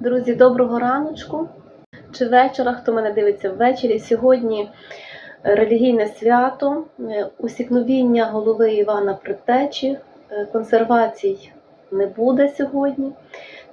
Друзі, доброго раночку чи вечора, хто мене дивиться ввечері. Сьогодні релігійне свято, е, усікновіння голови Івана Предтечі. Е, Консервацій не буде сьогодні.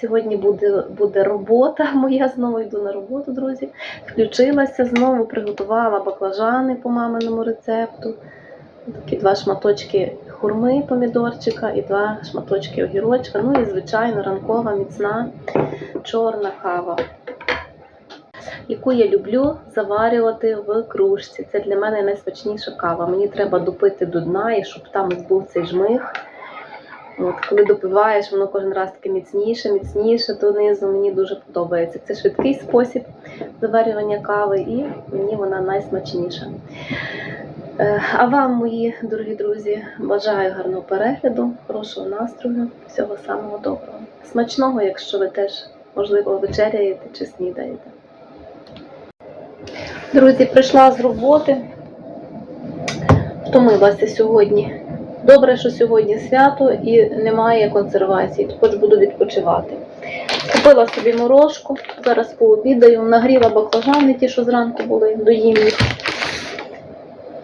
Сьогодні буде, буде робота моя, знову йду на роботу, друзі. Включилася знову, приготувала баклажани по маминому рецепту. Такі два шматочки хурми помідорчика і два шматочки огірочка. Ну і, звичайно, ранкова міцна чорна кава, яку я люблю заварювати в кружці. Це для мене найсмачніша кава. Мені треба допити до дна, і щоб там був цей жмих. От, коли допиваєш, воно кожен раз таке міцніше, міцніше донизу. Мені дуже подобається. Це швидкий спосіб заварювання кави, і мені вона найсмачніша. Е, А вам, мої дорогі друзі, бажаю гарного перегляду, хорошого настрою, всього самого доброго. Смачного, якщо ви теж, можливо, вечеряєте чи снідаєте. Друзі, прийшла з роботи. Втомилася сьогодні. Добре, що сьогодні свято і немає консервації, також буду відпочивати. Купила собі морожку, зараз пообідаю, нагріла баклажани, ті, що зранку були, доїм їх.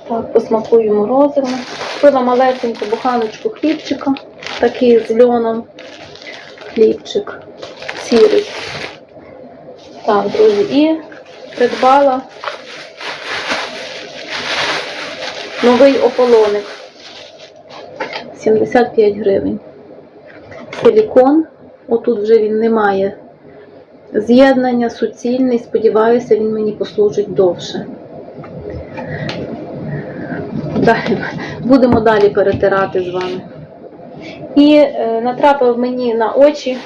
Так, посмакую морозиво. Купила малесеньку буханочку хлібчика, такий з льоном. Хлібчик сірий. Так, друзі, і придбала новий ополоник. 75 гривень. Силікон. Отут вже він не має з'єднання, суцільний. Сподіваюся, він мені послужить довше. Далі, будемо далі перетирати з вами. І е, натрапив мені на очі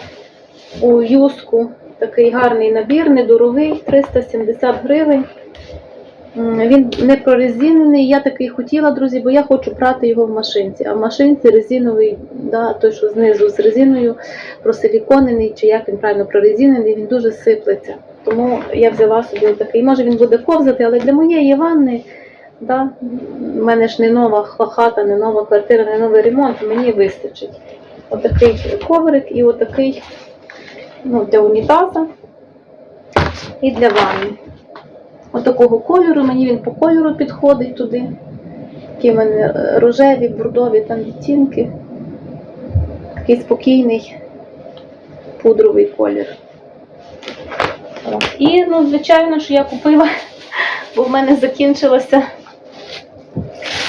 у юску такий гарний набір, недорогий, 370 гривень. Він не прорезинений, я такий хотіла, друзі, бо я хочу прати його в машинці. А в машинці резиновий, да, той, що знизу з резиною, просиліконений, чи як він правильно прорезинений, він дуже сиплеться. Тому я взяла собі такий. Може він буде ковзати, але для моєї ванни, да, в мене ж не нова хата, не нова квартира, не новий ремонт, мені вистачить. Отакий коврик і отакий ну, для унітаза і для ванни. Отакого кольору, мені він по кольору підходить туди. Такі в мене е, рожеві, бордові там відтінки. Такий спокійний пудровий колір. І, ну, звичайно, що я купила, бо в мене закінчилася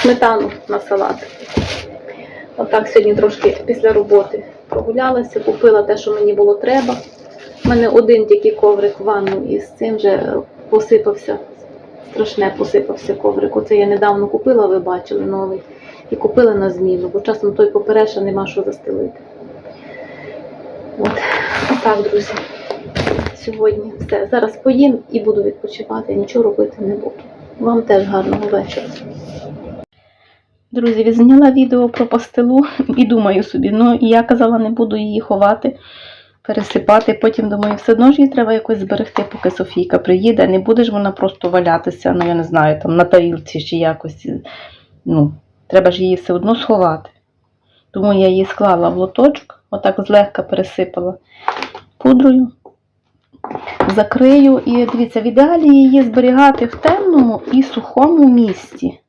сметану на салат. Отак сьогодні трошки після роботи прогулялася, купила те, що мені було треба. У мене один тільки коврик в ванну і з цим вже посипався. Страшне посипався коврик. Оце я недавно купила, ви бачили новий. І купила на зміну, бо часом той попереша нема що застелити. От, отак, друзі. Сьогодні все. Зараз поїм і буду відпочивати, нічого робити не буду. Вам теж гарного вечора. Друзі, відзняла відео про пастилу і думаю собі, ну я казала, не буду її ховати, пересипати. Потім думаю, все одно ж її треба якось зберегти, поки Софійка приїде. Не буде ж вона просто валятися, ну я не знаю, там на тарілці чи якось. Ну, треба ж її все одно сховати. Тому я її склала в лоточок, отак злегка пересипала пудрою. Закрию і дивіться, в ідеалі її зберігати в темному і сухому місці.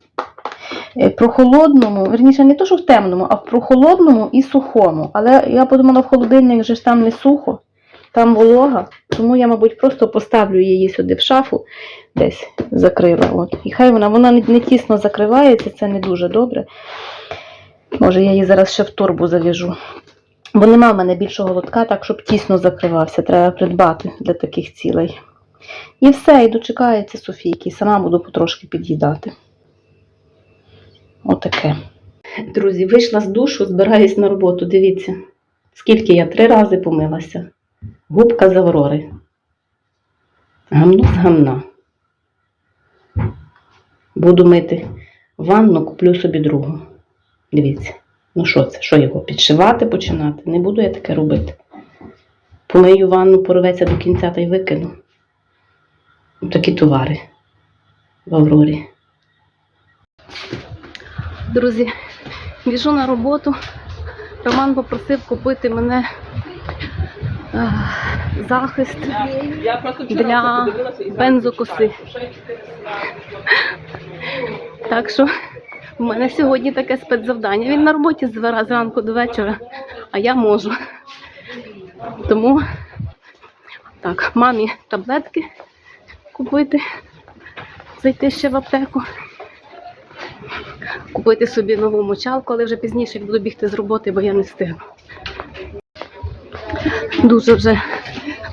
Е, прохолодному, верніше, не то, що в темному, а в прохолодному і сухому. Але я подумала, в холодильник же ж там не сухо, там волога, тому я, мабуть, просто поставлю її сюди в шафу, десь закрила. От. І хай вона вона не тісно закривається, це не дуже добре. Може, я її зараз ще в торбу зав'яжу. Бо нема в мене більшого лотка, так, щоб тісно закривався. Треба придбати для таких цілей. І все, і дочекається Софійки, сама буду потрошки під'їдати. Отаке. Друзі, вийшла з душу, збираюсь на роботу. Дивіться, скільки я три рази помилася. Губка з Аврори. Гамно з гамна. Буду мити ванну, куплю собі другу. Дивіться. Ну що це? Що його? Підшивати починати? Не буду я таке робити. Помию ванну, порветься до кінця та й викину. Такі товари в Аврорі. Друзі, біжу на роботу. Роман попросив купити мене а, захист просто вчора для бензокоси. Так що в мене сьогодні таке спецзавдання. Він на роботі зранку до вечора, а я можу. Тому так, мамі таблетки купити, зайти ще в аптеку, купити собі нову мочалку, але вже пізніше буду бігти з роботи, бо я не встигну. Дуже вже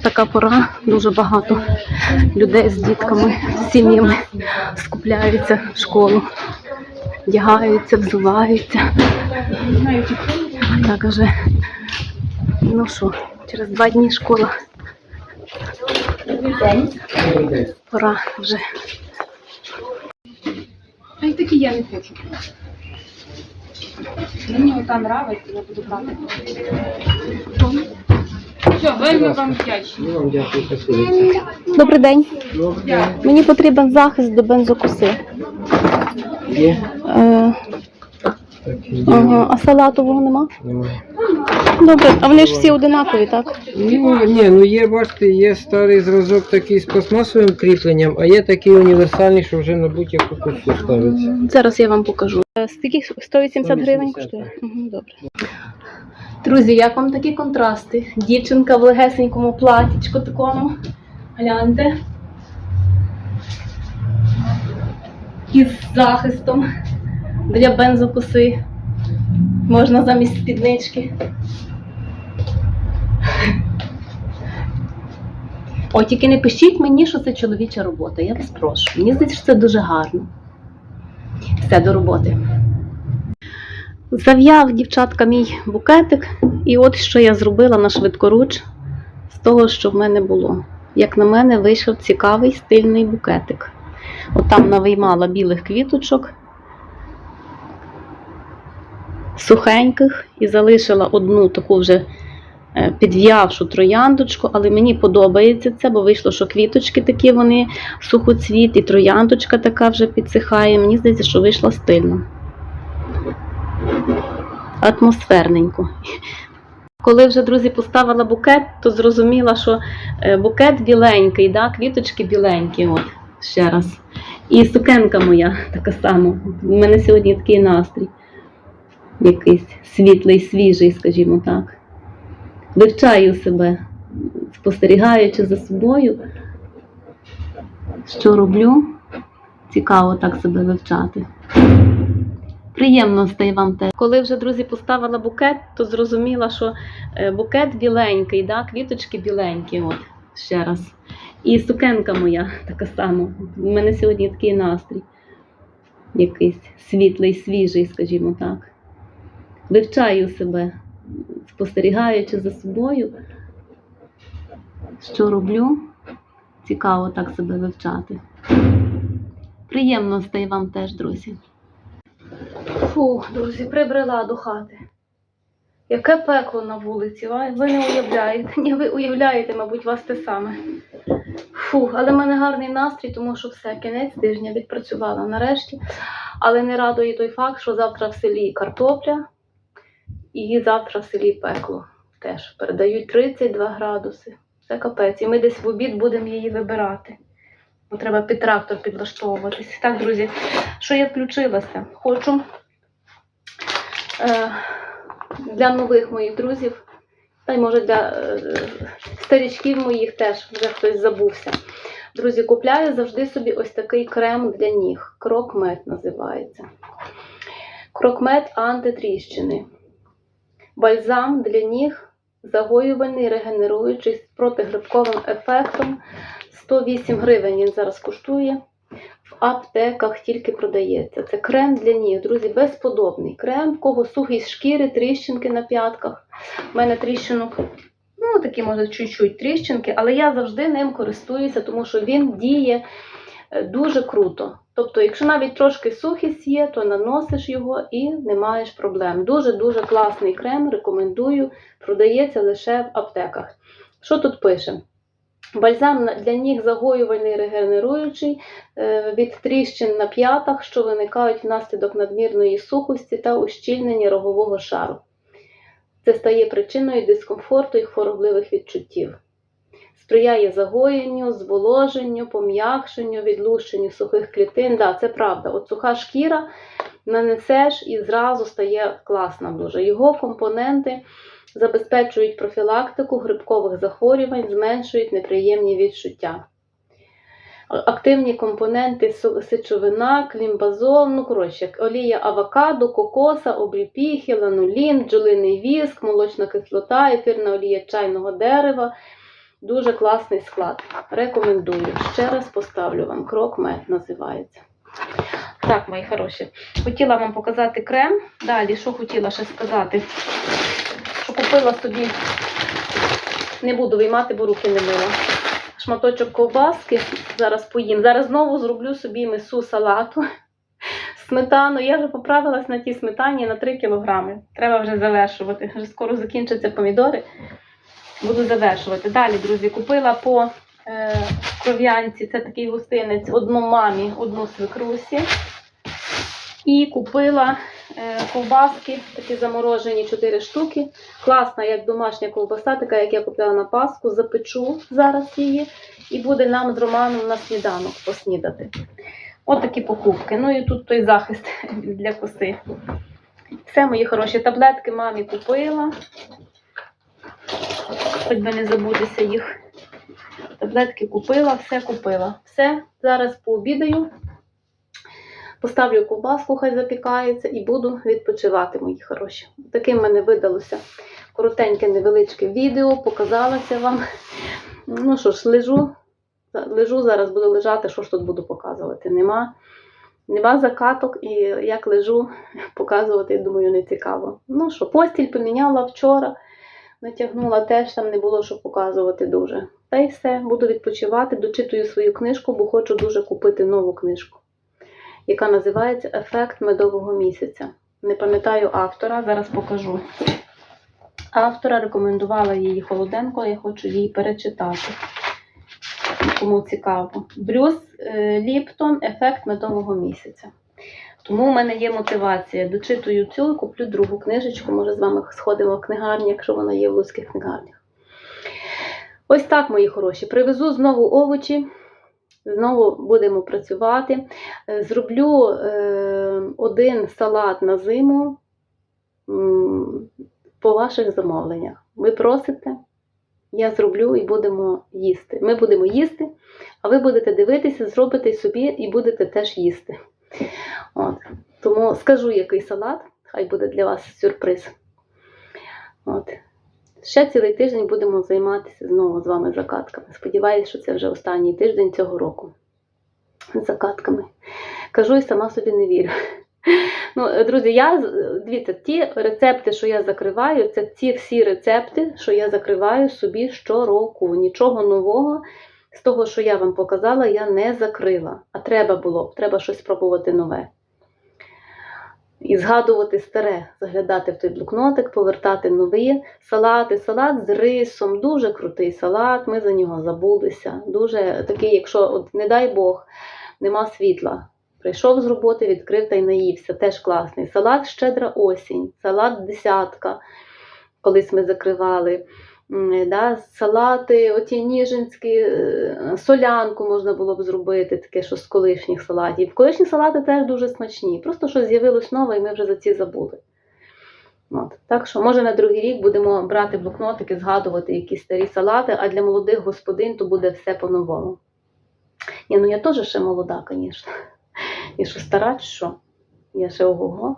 така пора, дуже багато людей з дітками, з сім'ями скупляються в школу, вдягаються, взуваються. Так вже, ну що, через два дні школа. Пора вже. Такі я не хочу. Мені ота нравиться, я буду брати. Все, вельми вам вдячні. Ну, вам дякую. Добрий день. Дякую. Мені потрібен захист до бензокоси. Є? Е, Так, ага, а салатового нема? Немає. Добре, а вони ж всі одинакові, так? Ну, ні, ну є, бачите, є старий зразок такий з пластмасовим кріпленням, а є такий універсальний, що вже на будь-яку курсу ставиться. Зараз я вам покажу. Е, Скільки 180 гривень 180, коштує? Угу, добре. Друзі, як вам такі контрасти? Дівчинка в легесенькому платічку такому. Гляньте. Із захистом для бензокоси. Можна замість спіднички. О, тільки не пишіть мені, що це чоловіча робота. Я вас прошу. Мені здається, що це дуже гарно. Все до роботи. Зав'яв дівчатка мій букетик, і от що я зробила на швидкоруч з того, що в мене було. Як на мене, вийшов цікавий стильний букетик. От там навиймала білих квіточок, сухеньких, і залишила одну таку вже е, підв'явшу трояндочку, але мені подобається це, бо вийшло, що квіточки такі вони сухоцвіт, і трояндочка така вже підсихає. Мені здається, що вийшла стильно. Атмосферненько. Коли вже, друзі, поставила букет, то зрозуміла, що е, букет біленький, да? квіточки біленькі, от, ще раз. І сукенка моя така сама. У мене сьогодні такий настрій. Якийсь світлий, свіжий, скажімо так. Вивчаю себе, спостерігаючи за собою, що роблю. Цікаво так себе вивчати. Приємно стає вам те. Коли вже, друзі, поставила букет, то зрозуміла, що е, букет біленький, да? квіточки біленькі, от, ще раз. І сукенка моя така сама. У мене сьогодні такий настрій. Якийсь світлий, свіжий, скажімо так. Вивчаю себе, спостерігаючи за собою, що роблю. Цікаво так себе вивчати. Приємно стає вам теж, друзі. Фу, друзі, прибрела до хати. Яке пекло на вулиці, ви не уявляєте. Ні, ви уявляєте, мабуть, вас те саме. Фу, але в мене гарний настрій, тому що все, кінець тижня відпрацювала нарешті. Але не радує той факт, що завтра в селі картопля і завтра в селі пекло. Теж передають 32 градуси. Це капець. І ми десь в обід будемо її вибирати. Бо треба під трактор підлаштовуватись. Так, друзі, що я включилася? Хочу е, для нових моїх друзів, та й може для е, старічків моїх теж вже хтось забувся. Друзі, купляю завжди собі ось такий крем для ніг. Крокмет називається. Крокмет антитріщини. Бальзам для ніг загоювальний, регенеруючий з протигрибковим ефектом. 108 гривень він зараз коштує. В аптеках тільки продається. Це крем для ніг, друзі, безподобний. Крем, в кого сухість шкіри, тріщинки на п'ятках. У мене тріщинок, ну такі, може, чуть-чуть тріщинки, але я завжди ним користуюся, тому що він діє е, дуже круто. Тобто, якщо навіть трошки сухість є, то наносиш його і не маєш проблем. Дуже-дуже класний крем, рекомендую. Продається лише в аптеках. Що тут пише? Бальзам для ніг загоювальний регенеруючий е, від тріщин на п'ятах, що виникають внаслідок надмірної сухості та ущільнення рогового шару. Це стає причиною дискомфорту і хворобливих відчуттів. Сприяє загоєнню, зволоженню, пом'якшенню, відлущенню сухих клітин. Да, це правда. От суха шкіра нанесеш і зразу стає класна дуже. Його компоненти забезпечують профілактику грибкових захворювань, зменшують неприємні відчуття. Активні компоненти сечовина, клімбазол, ну коротше, олія авокадо, кокоса, обріпіхи, ланулін, бджолиний віск, молочна кислота, ефірна олія чайного дерева. Дуже класний склад. Рекомендую. Ще раз поставлю вам. Крок мед називається. Так, мої хороші. Хотіла вам показати крем. Далі, що хотіла ще сказати? Що купила собі, не буду виймати, бо руки не мила. Шматочок ковбаски. Зараз поїм. Зараз знову зроблю собі мису салату. Сметану. Я вже поправилась на тій сметані на 3 кілограми. Треба вже завершувати. Вже скоро закінчаться помідори. Буду завершувати. Далі, друзі, купила по е, кров'янці. Це такий гостинець. Одну мамі, одну свекрусі. І купила е, ковбаски, такі заморожені 4 штуки. Класна, як домашня ковбаса, така, як я купила на Пасху. Запечу зараз її. І буде нам з Романом на сніданок поснідати. От такі покупки. Ну і тут той захист для коси. Все, мої хороші таблетки мамі купила. Хоч би не забутися їх. Таблетки купила, все купила. Все, зараз пообідаю. Поставлю ковбаску, хай запікається, і буду відпочивати, мої хороші. Таким мене видалося коротеньке, невеличке відео, показалося вам. Ну що ж, лежу, лежу зараз, буду лежати, що ж тут буду показувати. Нема, нема закаток, і як лежу, показувати, думаю, не цікаво. Ну що, постіль поміняла вчора, натягнула теж, там не було що показувати дуже. Та й все, буду відпочивати, дочитую свою книжку, бо хочу дуже купити нову книжку яка називається Ефект медового місяця. Не пам'ятаю автора, зараз покажу. Автора рекомендувала її Холоденко, я хочу її перечитати. Кому цікаво. Брюс е, Ліптон Ефект медового місяця. Тому в мене є мотивація. Дочитую цю, куплю другу книжечку. Може, з вами сходимо в книгарні, якщо вона є в луцьких книгарнях. Ось так, мої хороші. Привезу знову овочі. Знову будемо працювати. Е, Зроблю е, один салат на зиму по ваших замовленнях. Ви просите, я зроблю і будемо їсти. Ми будемо їсти, а ви будете дивитися, зробите собі і будете теж їсти. От. Тому скажу, який салат, хай буде для вас сюрприз. От. Ще цілий тиждень будемо займатися знову з вами закатками. Сподіваюся, що це вже останній тиждень цього року. Закатками. Кажу і сама собі не вірю. Ну, друзі, я дивіться, ті рецепти, що я закриваю, це ті всі рецепти, що я закриваю собі щороку. Нічого нового з того, що я вам показала, я не закрила. А треба було треба щось спробувати нове. І згадувати старе, заглядати в той блокнотик, повертати нові салати. Салат з рисом, дуже крутий салат. Ми за нього забулися. Дуже такий, якщо, от, не дай Бог, нема світла. Прийшов з роботи, відкрив та й наївся. Теж класний. Салат щедра осінь, салат десятка. Колись ми закривали. М, Да, салати, оті ніжинські, е, солянку можна було б зробити, таке, що з колишніх салатів. Колишні салати теж дуже смачні. Просто що з'явилось нове, і ми вже за ці забули. От. Так що, може, на другий рік будемо брати блокнотики, згадувати якісь старі салати, а для молодих господин то буде все по-новому. Ні, ну я теж ще молода, звісно. І що стара, що? Я ще ого-го.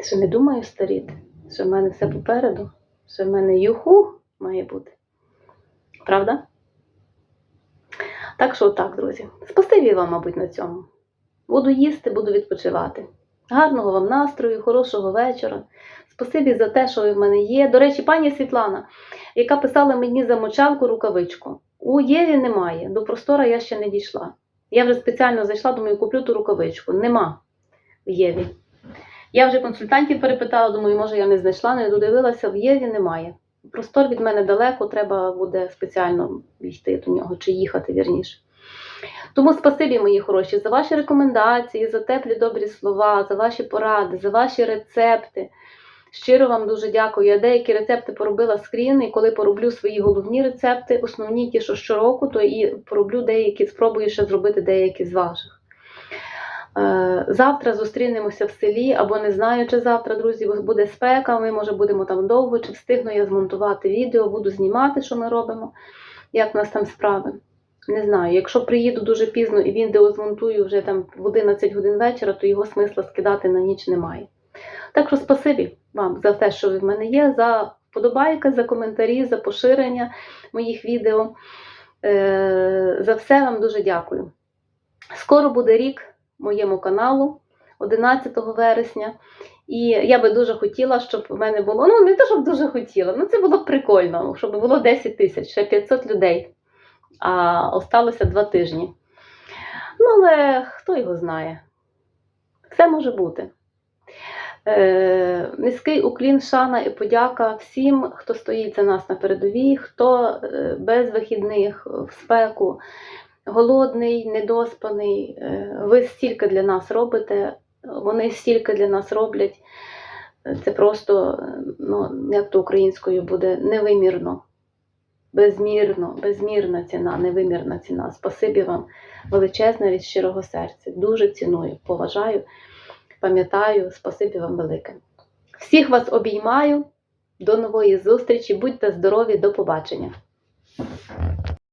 Ще не думаю старіти. Що в мене все попереду. Що в мене юху має бути. Правда? Так що так, друзі. Спасибі вам, мабуть, на цьому. Буду їсти, буду відпочивати. Гарного вам настрою, хорошого вечора. Спасибі за те, що ви в мене є. До речі, пані Світлана, яка писала мені за мочалку рукавичку. У Єві немає. До простора я ще не дійшла. Я вже спеціально зайшла, думаю, куплю ту рукавичку. Нема в Єві. Я вже консультантів перепитала, думаю, може я не знайшла, не додивилася, в Єві немає. Простор від мене далеко, треба буде спеціально йти до нього чи їхати вірніше. Тому спасибі, мої хороші, за ваші рекомендації, за теплі добрі слова, за ваші поради, за ваші рецепти. Щиро вам дуже дякую. Я деякі рецепти поробила скрін, і коли пороблю свої головні рецепти, основні ті, що щороку, то і пороблю деякі, спробую ще зробити деякі з ваших. Е, Завтра зустрінемося в селі, або не знаю, чи завтра, друзі, буде спека. Ми може будемо там довго, чи встигну я змонтувати відео, буду знімати, що ми робимо, як в нас там справи. Не знаю. Якщо приїду дуже пізно і відео змонтую вже там в 11 годин вечора, то його смисла скидати на ніч немає. Так що спасибі вам за те, що ви в мене є, за вподобайки, за коментарі, за поширення моїх відео. Е, За все вам дуже дякую. Скоро буде рік моєму каналу, 11 вересня. І я би дуже хотіла, щоб в мене було, ну не те, щоб дуже хотіла, ну це було б прикольно, щоб було 10 тисяч, ще 500 людей. А осталося два тижні. Ну, але хто його знає? Все може бути. Е, низький уклін, шана і подяка всім, хто стоїть за нас на передовій, хто е, без вихідних в спеку, голодний, недоспаний. Е, ви стільки для нас робите, вони стільки для нас роблять. Це просто, ну, як то українською буде, невимірно. Безмірно, безмірна ціна, невимірна ціна. Спасибі вам величезне від щирого серця. Дуже ціную, поважаю, пам'ятаю, спасибі вам велике. Всіх вас обіймаю. До нової зустрічі. Будьте здорові, до побачення.